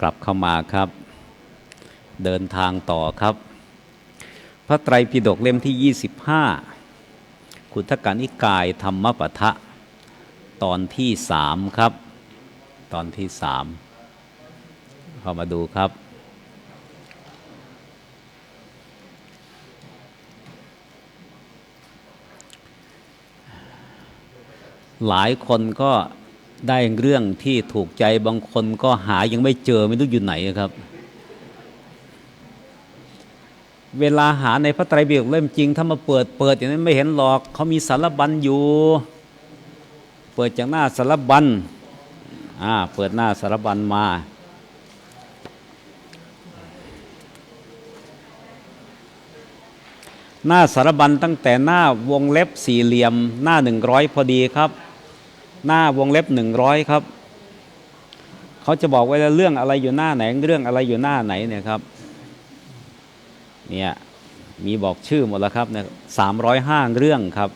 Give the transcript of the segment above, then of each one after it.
กลับเข้ามาครับ เดินทางต่อครับ พระไตรปิฎกเล่มที่ 25 ขุทกานิกายธรรมปะทะ ตอนที่สามครับ ตอนที่สามเข้ามาดูครับหลายคนก็ ได้เรื่องที่ถูกใจบางคนก็หายังไม่เจอไม่รู้อยู่ไหนครับ เวลาหาในพระไตรปิฎกเล่มจริง ถ้ามาเปิดเปิดอย่างนั้นไม่เห็นหรอกเขามีสารบัญอยู่ เปิดจากหน้าสารบัญอ่าเปิดหน้าสารบัญมา หน้าสารบัญตั้งแต่หน้าวงเล็บสี่เหลี่ยมหน้าหนึ่งร้อยพอดีครับ หน้าวงเล็บหนึ่งร้อยครับเขาจะบอกไว้แล้วเรื่องอะไรอยู่หน้าไหน เรื่องอะไรอยู่หน้าไหนเนี่ยครับเนี่ยมีบอกชื่อหมดแล้วครับเนี่ยสามร้อยห้าเรื่องครับ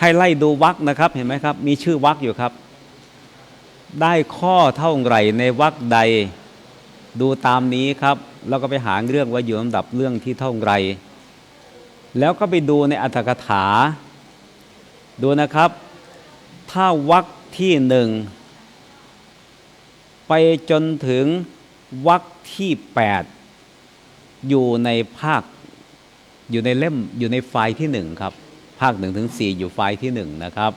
ให้ไล่ดูวักนะครับเห็นไหมครับ มีชื่อวักอยู่ครับ ได้ข้อเท่าไหร่ในวักใดดูตามนี้ครับ แล้วก็ไปหาเรื่องว่าอยู่ลำดับเรื่องที่เท่าไหร่ แล้วก็ไปดูในอัตถกถา ดูนะครับ ถ้าวักที่หนึ่งไปจนถึงวรรคที่ 8 อยู่ในภาค อยู่ในเล่มอยู่ในไฟล์ที่หนึ่งครับ ภาคหนึ่งถึงสี่อยู่ไฟล์ที่หนึ่งนะครับ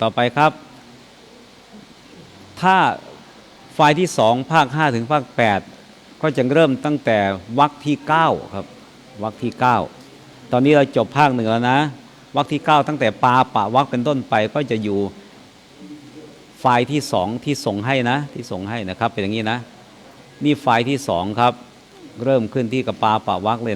ต่อไปครับ ถ้าไฟล์ที่สองภาคห้าถึงภาค8 ก็จะเริ่มตั้งแต่วรรคที่9ครับวรรคที่ 9 ตอนนี้เราจบภาคหนึ่งแล้วนะวรรคที่ 9 ตั้งแต่ปาปะวรรคเป็นต้นไปก็จะอยู่ไฟล์ที่สองที่ส่งให้นะ ที่ส่งให้นะครับ เป็นอย่างนี้นะ นี่ไฟล์ที่สองครับ เริ่มขึ้นที่กระปาปะวักเลย